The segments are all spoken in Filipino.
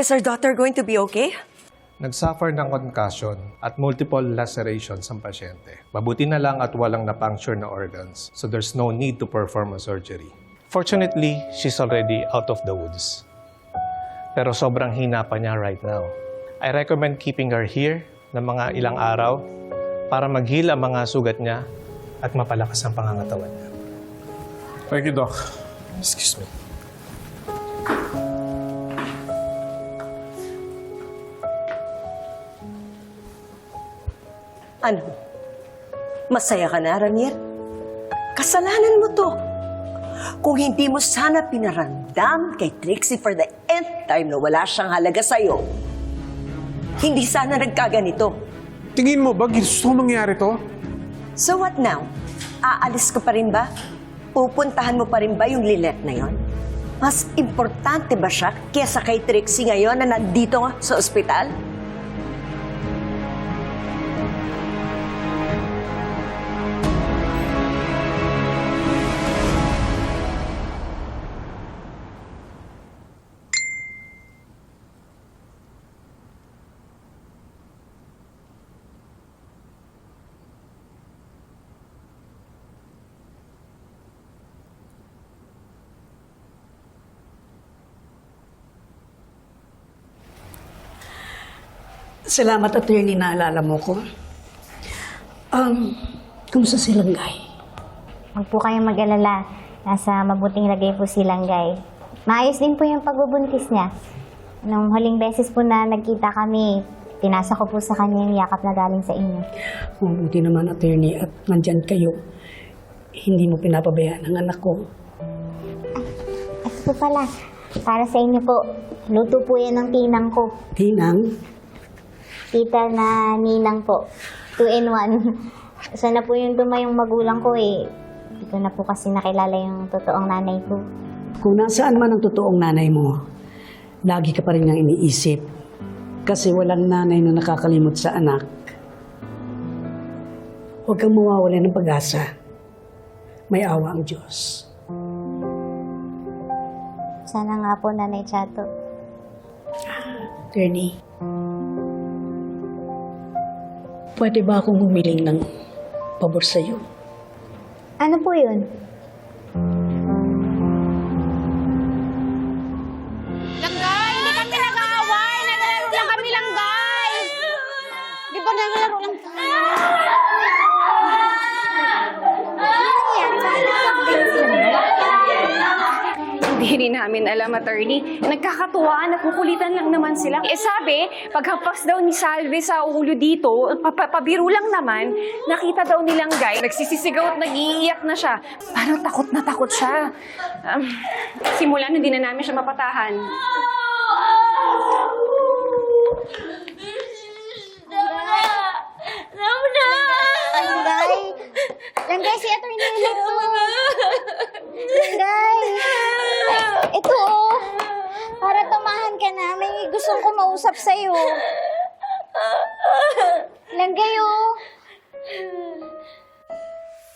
Is our daughter going to be okay? Nagsuffer ng concussion at multiple lacerations ang pasyente. Mabuti na lang at walang na-puncture na organs, so there's no need to perform a surgery. Fortunately, she's already out of the woods. Pero sobrang hina pa niya right now. I recommend keeping her here ng mga ilang araw para maghila ang mga sugat niya at mapalakas ang pangangatawan niya. Thank you, Doc. Excuse me. Ano? Masaya ka na, Ranier? Kasalanan mo to. Kung hindi mo sana pinaramdam kay Trixie for the nth time na wala siyang halaga sa'yo, hindi sana nagkaganito. Tingin mo ba gusto mangyari to? So what now? Aalis ka pa rin ba? Pupuntahan mo pa rin ba yung Lilet na yon? Mas importante ba siya kesa kay Trixie ngayon na nandito nga sa ospital? Salamat at yun inaalala mo ko. Um, kumusta si Langgay? Huwag po kayong mag-alala. Nasa mabuting lagay po si Langgay. Maayos din po yung pagbubuntis niya. Nung huling beses po na nagkita kami, pinasa ko po sa kanya yung yakap na galing sa inyo. Mabuti naman, attorney, at nandyan kayo. Hindi mo pinapabayaan ang anak ko. Ito po pala, para sa inyo po. Luto po yan ng tinang ko. Tinang, Tita na ninang po. Two in one. Sana po yung dumayong magulang ko eh. Hindi ko na po kasi nakilala yung totoong nanay ko. kung nasaan man ang totoong nanay mo, lagi ka pa rin niyang iniisip. Kasi walang nanay na nakakalimot sa anak. Huwag kang mawawala ng pag-asa. May awa ang Diyos. Sana nga po, Nanay Chato. Attorney, pwede ba akong humiling ng pabor sa'yo? Ano po yun? Langgay! Hindi kami nag-aaway! Naglalaro lang kami, Langgay! Di ba naglalaro lang Hindi rin namin alam, attorney. Nagkakatuwaan at kukulitan lang naman sila. Eh sabi, paghampas daw ni Salve sa ulo dito, papapabiro lang naman, nakita daw nilang guy, nagsisisigaw at nag-iiyak na siya. Parang takot na takot siya. Um, simulan, hindi na namin siya mapatahan. Langgay! Langgay, si Atty. Lilet to! Langgay! Ito! Para tumahan ka na, may gusto ko mausap sa'yo. Langgay oh!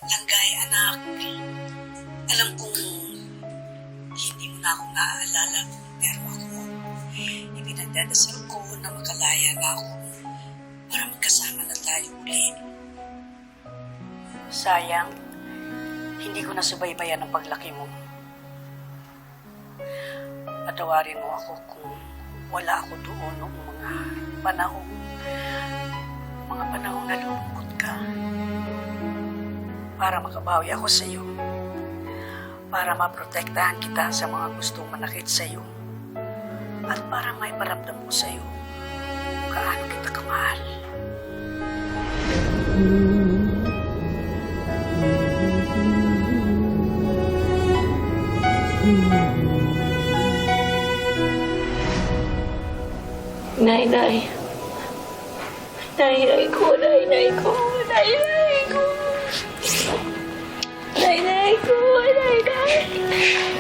Langgay, anak. Alam kong hindi mo na ako naaalala, pero ako, ipinagdadasal ko na makalaya na ako para magkasama na tayo ulit. Sayang, hindi ko nasubaybayan ang paglaki mo. Patawarin mo ako kung wala ako doon noong mga panahon, mga panahon na lumungkot ka para makabawi ako sa iyo. Para maprotektahan kita sa mga gustong manakit sa iyo. At para may paramdam ko sa iyo kung gaano kita kamahal. ないないないない子ないない子ないない子ないない子ないない